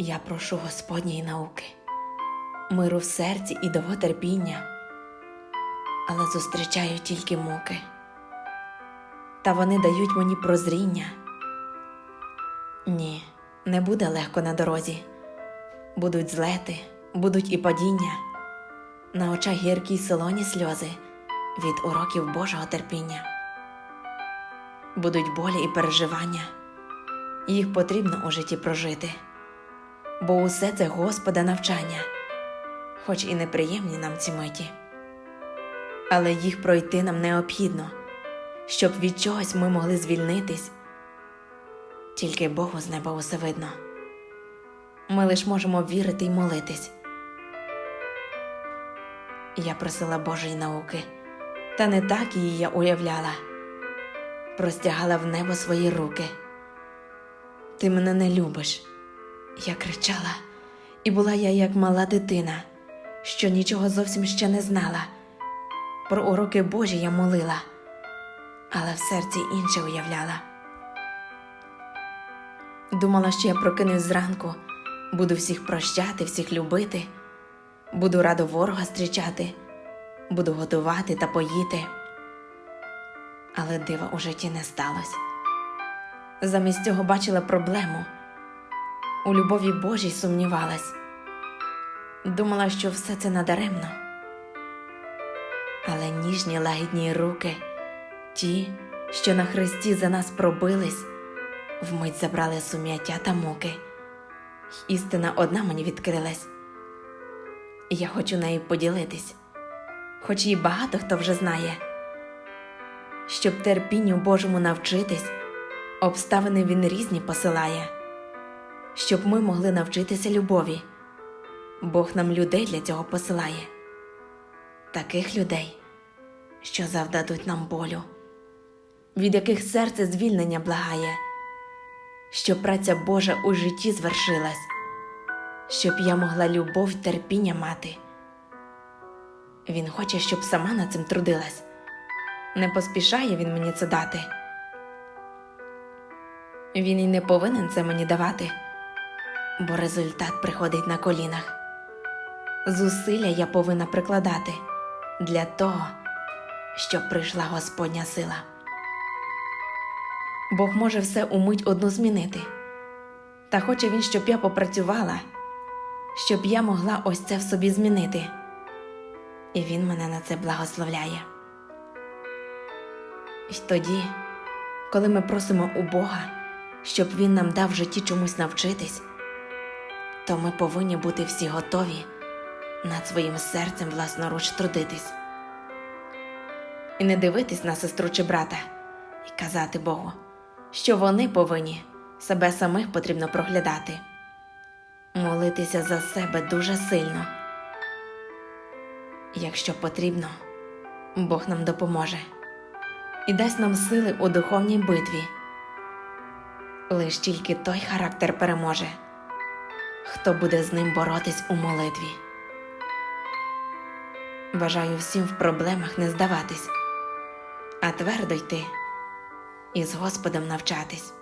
Я прошу Господньої науки, миру в серці і довготерпіння, але зустрічаю тільки муки, та вони дають мені прозріння. Ні, не буде легко на дорозі. Будуть злети, будуть і падіння, на очах гіркі й солоні сльози від уроків Божого терпіння. Будуть болі і переживання, їх потрібно у житті прожити, бо усе це Господа навчання, хоч і неприємні нам ці миті. Але їх пройти нам необхідно, щоб від чогось ми могли звільнитись. Тільки Богу з неба усе видно. Ми лиш можемо вірити й молитись. Я просила Божої науки, та не так її я уявляла, простягала в небо свої руки. Ти мене не любиш, я кричала, і була я як мала дитина, що нічого зовсім ще не знала. Про уроки Божі я молила, але в серці інше уявляла. Думала, що я прокинусь зранку, буду всіх прощати, всіх любити, буду радо ворога зустрічати, буду готувати та поїти. Але дива у житті не сталося. Замість цього бачила проблему. У любові Божій сумнівалась. Думала, що все це надаремно. Але ніжні лагідні руки, ті, що на хресті за нас пробились, вмить забрали сум'яття та муки. Істина одна мені відкрилась. І я хочу нею поділитись, хоч її багато хто вже знає. Щоб терпінню Божому навчитись, обставини він різні посилає, щоб ми могли навчитися любові. Бог нам людей для цього посилає, таких людей, що завдадуть нам болю, від яких серце звільнення благає, щоб праця Божа у житті звершилась, щоб я могла любов терпіння мати. Він хоче, щоб сама над цим трудилась. Не поспішає він мені це дати. Він і не повинен це мені давати, бо результат приходить на колінах. Зусилля я повинна прикладати для того, щоб прийшла Господня сила. Бог може все умить одну змінити, та хоче він, щоб я попрацювала, щоб я могла ось це в собі змінити, і він мене на це благословляє. І тоді, коли ми просимо у Бога, щоб Він нам дав в житті чомусь навчитись, то ми повинні бути всі готові над своїм серцем власноруч трудитись. І не дивитись на сестру чи брата і казати Богу, що вони повинні себе самих потрібно проглядати, молитися за себе дуже сильно. Якщо потрібно, Бог нам допоможе і дасть нам сили у духовній битві. Лиш тільки той характер переможе, хто буде з ним боротись у молитві. Бажаю всім в проблемах не здаватись, а твердо йти і з Господом навчатись.